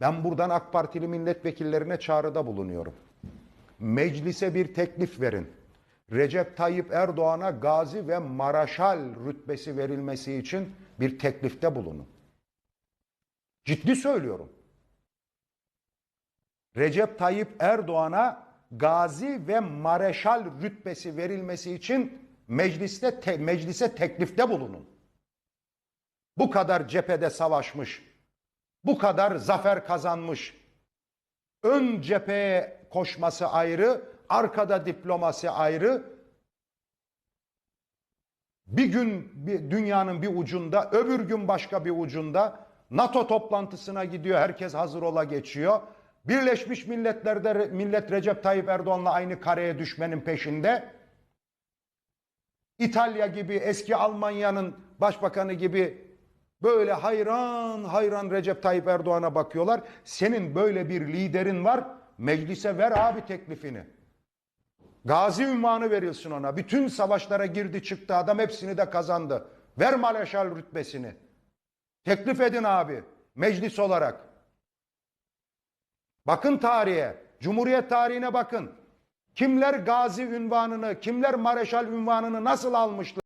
Ben buradan AK Partili milletvekillerine çağrıda bulunuyorum. Meclise bir teklif verin. Recep Tayyip Erdoğan'a gazi ve maraşal rütbesi verilmesi için bir teklifte bulunun. Ciddi söylüyorum. Recep Tayyip Erdoğan'a gazi ve mareşal rütbesi verilmesi için mecliste te- meclise teklifte bulunun. Bu kadar cephede savaşmış, bu kadar zafer kazanmış, ön cepheye koşması ayrı, arkada diplomasi ayrı. Bir gün bir dünyanın bir ucunda, öbür gün başka bir ucunda NATO toplantısına gidiyor. Herkes hazır ola geçiyor. Birleşmiş Milletler'de millet Recep Tayyip Erdoğan'la aynı kareye düşmenin peşinde. İtalya gibi eski Almanya'nın başbakanı gibi böyle hayran hayran Recep Tayyip Erdoğan'a bakıyorlar. Senin böyle bir liderin var. Meclise ver abi teklifini. Gazi ünvanı verilsin ona. Bütün savaşlara girdi çıktı adam hepsini de kazandı. Ver Maleşal rütbesini. Teklif edin abi meclis olarak. Bakın tarihe, Cumhuriyet tarihine bakın. Kimler gazi ünvanını, kimler mareşal ünvanını nasıl almışlar?